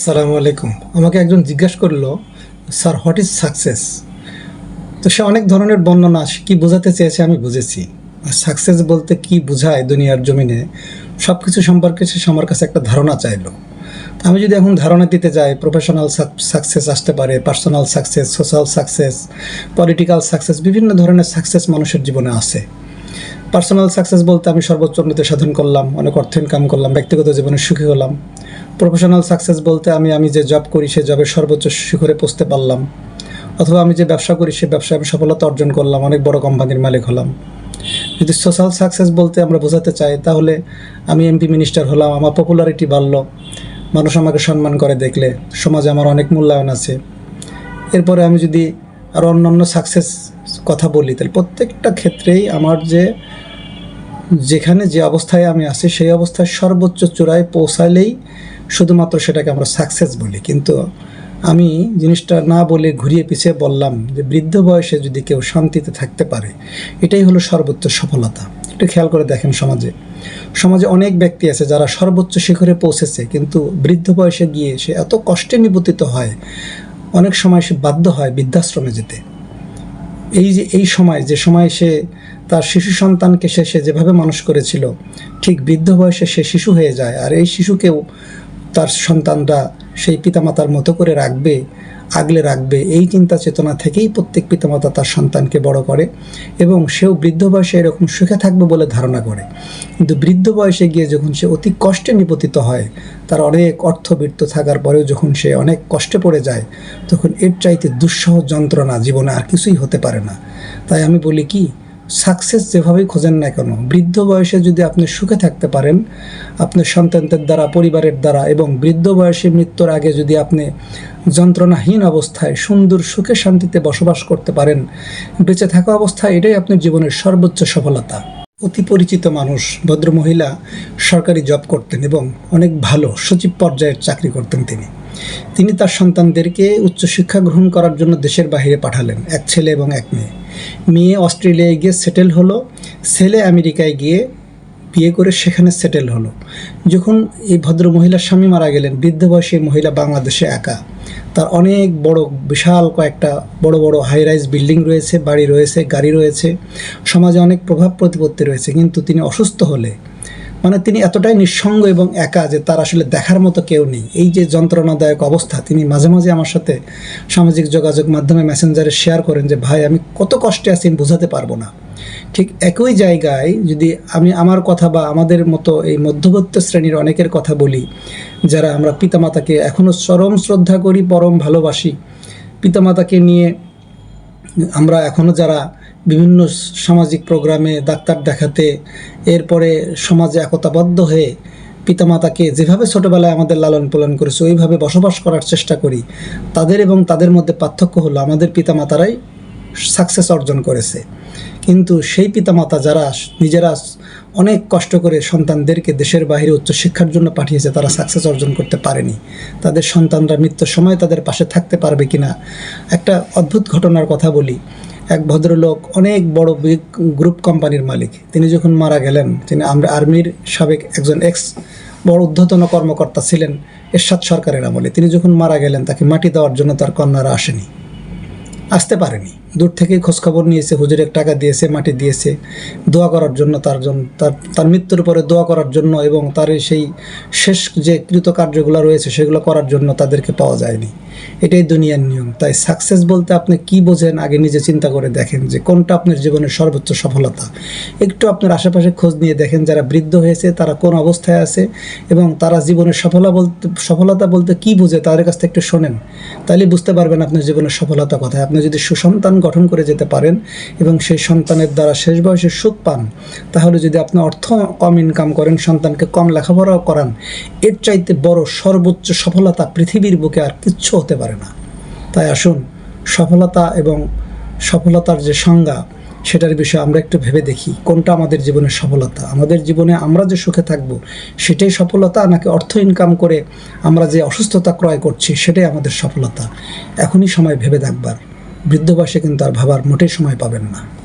আসসালামু আলাইকুম। আমাকে একজন জিজ্ঞাসা করল, স্যার, হোয়াট ইজ সাকসেস? তো সে অনেক ধরনের বর্ণনা কী বোঝাতে চেয়েছে আমি বুঝেছি। আর সাকসেস বলতে কি বোঝায় দুনিয়ার জমিনে সব কিছু সম্পর্কে সে আমার কাছে একটা ধারণা চাইলো। আমি যদি এখন ধারণা দিতে যাই প্রফেশনাল সাকসেস আসতে পারে personal success social success political success, বিভিন্ন ধরনের সাকসেস মানুষের জীবনে আছে পার্সোনাল সাকসেস বলতে আমি সর্বোচ্চ উন্নতি সাধন করলাম, অনেক অর্থ ইনকাম করলাম, ব্যক্তিগত জীবনে সুখী হলাম। প্রফেশনাল সাকসেস বলতে আমি আমি যে জব করি, সে জবের সর্বোচ্চ শিখরে পৌঁছতে পারলাম। অথবা আমি যে ব্যবসা করি, সে ব্যবসায় আমি সফলতা অর্জন করলাম, অনেক বড় কোম্পানির মালিক হলাম। যদি সোশ্যাল সাকসেস বলতে আমরা বোঝাতে চাই, তাহলে আমি এমপি মিনিস্টার হলাম, আমার পপুলারিটি বাড়ল, মানুষ আমাকে সম্মান করে দেখলে, সমাজে আমার অনেক মূল্যায়ন আছে। এরপরে আমি যদি আরও অন্যান্য সাকসেস কথা বলি, তাহলে প্রত্যেকটা ক্ষেত্রেই আমার যে, যেখানে যে অবস্থায় আমি আছি, সেই অবস্থায় সর্বোচ্চ চূড়ায় পৌঁছালেই শুধুমাত্র সেটাকে আমরা সাকসেস বলি। কিন্তু আমি জিনিসটা না বলে ঘুরিয়ে পিছিয়ে বললাম যে বৃদ্ধ বয়সে যদি কেউ শান্তিতে থাকতে পারে, এটাই হলো সর্বোচ্চ সফলতা। একটু খেয়াল করে দেখেন সমাজে। সমাজে অনেক ব্যক্তি আছে যারা সর্বোচ্চ শিখরে পৌঁছেছে, কিন্তু বৃদ্ধ বয়সে গিয়ে সে এত কষ্টে নিপতিত হয়, অনেক সময় সে বাধ্য হয় বৃদ্ধাশ্রমে যেতে। এই যে, এই সময়, যে সময় সে তার শিশু সন্তানকে সে সে যেভাবে মানুষ করেছিল, ঠিক বৃদ্ধ বয়সে সে শিশু হয়ে যায়, আর এই শিশুকেও তার সন্তানরা সেই পিতামাতার মতো করে রাখবে, আগলে রাখবে, এই চিন্তা চেতনা থেকেই প্রত্যেক পিতামাতা তার সন্তানকে বড় করে এবং সেও বৃদ্ধ বয়সে এরকম সুখে থাকবে বলে ধারণা করে। কিন্তু বৃদ্ধ বয়সে গিয়ে যখন সে অতি কষ্টে নিপতিত হয়, তার অনেক অর্থবৃত্ত থাকার পরেও যখন সে অনেক কষ্টে পড়ে যায়, তখন এর চাইতে দুঃসহ যন্ত্রণা জীবনে আর কিছুই হতে পারে না। তাই আমি বলি কি সাকসেস যেভাবেই খোঁজেন না কেন, বৃদ্ধ বয়সে যদি আপনি সুখে থাকতে পারেন, আপনার সন্তানদের দ্বারা, পরিবারের দ্বারা এবং বৃদ্ধ বয়সে মৃত্যুর আগে যদি আপনি যন্ত্রণাহীন অবস্থায় সুন্দর সুখে শান্তিতে বসবাস করতে পারেন, বেঁচে থাকা অবস্থায় এটাই আপনার জীবনের সর্বোচ্চ সফলতা। অতি পরিচিত মানুষ ভদ্রমহিলা সরকারি জব করতেন এবং অনেক ভালো, সচিব পর্যায়ের চাকরি করতেন তিনি। তিনি তার সন্তানদেরকে উচ্চশিক্ষা গ্রহণ করার জন্য দেশের বাইরে পাঠালেন, এক ছেলে এবং এক মেয়ে। মেয়ে অস্ট্রেলিয়ায় গিয়ে সেটেল হলো, ছেলে আমেরিকায় গিয়ে বিয়ে করে সেখানে সেটেল হলো। যখন এই ভদ্র মহিলার স্বামী মারা গেলেন, বৃদ্ধ বয়সী মহিলা বাংলাদেশে একা। তার অনেক বড়, বিশাল কয়েকটা বড় বড় হাই রাইজ বিল্ডিং রয়েছে, বাড়ি রয়েছে, গাড়ি রয়েছে। সমাজে অনেক প্রভাব প্রতিপত্তি রয়েছে, কিন্তু তিনি অসুস্থ হলে মানে তিনি এতটাই নিঃসঙ্গ এবং একা যে তার আসলে দেখার মতো কেউ নেই। এই যে যন্ত্রণাদায়ক অবস্থা, তিনি মাঝে মাঝে আমার সাথে সামাজিক যোগাযোগ মাধ্যমে মেসেঞ্জারে শেয়ার করেন যে, ভাই, আমি কত কষ্টে আছি বোঝাতে পারব না। ঠিক একই জায়গায় যদি আমি আমার কথা বা আমাদের মতো এই মধ্যবর্তী শ্রেণির অনেকের কথা বলি, যারা আমরা পিতামাতাকে এখনও চরম শ্রদ্ধা করি, পরম ভালোবাসি, পিতামাতাকে নিয়ে আমরা এখনও যারা বিভিন্ন সামাজিক প্রোগ্রামে ডাক্তার দেখাতে, এরপরে সমাজে একতাবদ্ধ হয়ে পিতামাতাকে যেভাবে ছোটোবেলায় আমাদের লালন পালন করেছে, ওইভাবে বসবাস করার চেষ্টা করি, তাদের এবং তাদের মধ্যে পার্থক্য হলো আমাদের পিতামাতারাই সাকসেস অর্জন করেছে। কিন্তু সেই পিতামাতা যারা নিজেরা অনেক কষ্ট করে সন্তানদেরকে দেশের বাইরে উচ্চশিক্ষার জন্য পাঠিয়েছে, তারা সাকসেস অর্জন করতে পারেনি। তাদের সন্তানরা মৃত্যুর সময় তাদের পাশে থাকতে পারবে কিনা? একটা অদ্ভুত ঘটনার কথা বলি। এক ভদ্রলোক অনেক বড় বিগ গ্রুপ কোম্পানির মালিক। তিনি যখন মারা গেলেন, তিনি আমরা আর্মির সাবেক একজন এক্স বড় ঊর্ধ্বতন কর্মকর্তা ছিলেন, এরশাদ সরকারের আমলে। তিনি যখন মারা গেলেন, তাকে মাটি দেওয়ার জন্য তার কন্যারা আসেনি। আসতে পারেনি। দূর থেকেই খোঁজখবর নিয়েছে, হুজুরের টাকা দিয়েছে, মাটি দিয়েছে, দোয়া করার জন্য তার জন্য তার তার মৃত্যুর পরে দোয়া করার জন্য এবং তার সেই শেষ যে কৃতকার্যগুলো রয়েছে, সেগুলো করার জন্য তাদেরকে পাওয়া যায়নি। এটাই দুনিয়ার নিয়ম। তাই সাকসেস বলতে আপনি কি বোঝেন, আগে নিজে চিন্তা করে দেখেন যে কোনটা আপনার জীবনের সর্বোচ্চ সফলতা। একটু আপনার আশেপাশে খোঁজ নিয়ে দেখেন যারা বৃদ্ধ হয়েছে, তারা কোন অবস্থায় আছে এবং তারা জীবনের সফলতা বলতে সফলতা বলতে কি বোঝে তাদের কাছ থেকে একটু শোনেন। তাহলে বুঝতে পারবেন আপনার জীবনের সফলতা কোথায়। আপনি যদি সুসন্তান গঠন করে যেতে পারেন এবং সেই সন্তানের দ্বারা শেষ বয়সে সুখ পান, তাহলে যদি আপনি অর্থ কম ইনকাম করেন, সন্তানকে কম লেখাপড়াও করান, এর চাইতে বড় সর্বোচ্চ সফলতা পৃথিবীর বুকে আর কিচ্ছু হতে পারে না। তাই আসুন, সফলতা এবং সফলতার যে সংজ্ঞা, সেটার বিষয়ে আমরা একটু ভেবে দেখি। কোনটা আমাদের জীবনের সফলতা? আমাদের জীবনে আমরা যে সুখে থাকব, সেটাই সফলতা নাকি অর্থ ইনকাম করে আমরা যে অসুস্থতা ক্রয় করছি, সেটাই আমাদের সফলতা? এখনই সময় ভেবে দেখবার। বৃদ্ধ বয়সে কিন্তু আর ভাবার মোটেই সময় পাবেন না।